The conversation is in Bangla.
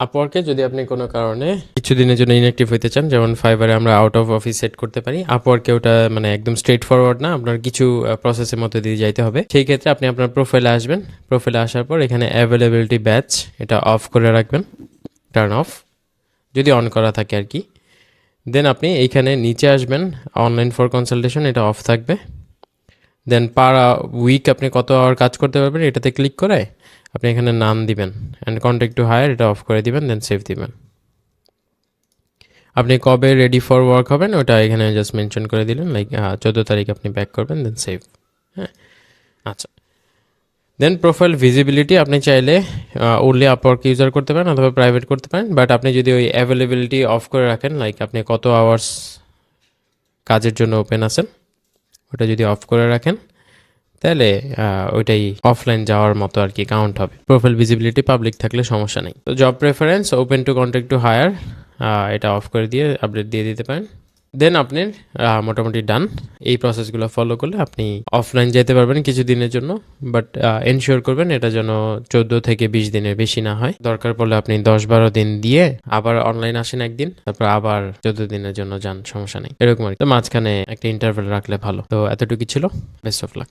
আপওয়ার্কে যদি আপনি কোনো কারণে কিছুদিনের জন্য ইনঅ্যাক্টিভ হইতে চান, যেমন ফাইবারে আমরা আউট অফ অফিস সেট করতে পারি আপওয়ার্কে ওটা মানে একদম স্ট্রেট ফরওয়ার্ড না, আপনার কিছু প্রসেসের মধ্যে দিয়ে যাইতে হবে। সেই ক্ষেত্রে আপনি আপনার প্রোফাইলে আসবেন প্রোফাইলে আসার পর এখানে অ্যাভেলেবিলিটি ব্যাচ এটা অফ করে রাখবেন টার্ন অফ যদি অন করা থাকে আর কি। দেন আপনি এইখানে নিচে আসবেন অনলাইন ফর কনসালটেশন এটা অফ থাকবে। দেন পার উইক আপনি কত আওয়ার কাজ করতে পারবেন, এটাতে ক্লিক করে আপনি এখানে নাম দিবেন অ্যান্ড কন্ট্যাক্ট টু হায়ার এটা অফ করে দিবেন দেন সেভ দিবেন। আপনি কবে রেডি ফর ওয়ার্ক হবেন, ওটা এখানে জাস্ট মেনশন করে দিলেন লাইক চোদ্দ তারিখ আপনি ব্যাক করবেন দেন সেভ হ্যাঁ? আচ্ছা। দেন প্রোফাইল ভিজিবিলিটি আপনি চাইলে ওনলি আপওয়ার্ক ইউজার করতে পারেন অথবা প্রাইভেট করতে পারেন বাট আপনি যদি ওই অ্যাভেলেবিলিটি অফ করে রাখেন লাইক আপনি কত আওয়ার্স কাজের জন্য ওপেন আছেন ওটা যদি অফ করে রাখেন, তাহলে ওইটাই অফলাইন যাওয়ার মতো আর কি কাউন্ট হবে। প্রোফাইল ভিজিবিলিটি পাবলিক থাকলে সমস্যা নেই। তো job preference open to contact to hire এটা অফ করে দিয়ে আপডেট দিয়ে দিতে পারেন। দেন আপনি মোটামুটি ডান এই প্রসেসগুলো ফলো করলে আপনি অফলাইন যেতে পারবেন কিছু দিনের জন্য বাট এনশিওর করবেন এটা যেন চোদ্দ থেকে বিশ দিনের বেশি না হয়। দরকার পড়লে আপনি দশ বারো দিন দিয়ে আবার অনলাইন আসেন একদিন, তারপর আবার চোদ্দ দিনের জন্য যান, সমস্যা নেই। এরকম তো মাঝখানে একটা ইন্টারভেল রাখলে ভালো। তো এতটুকু ছিল। Best of luck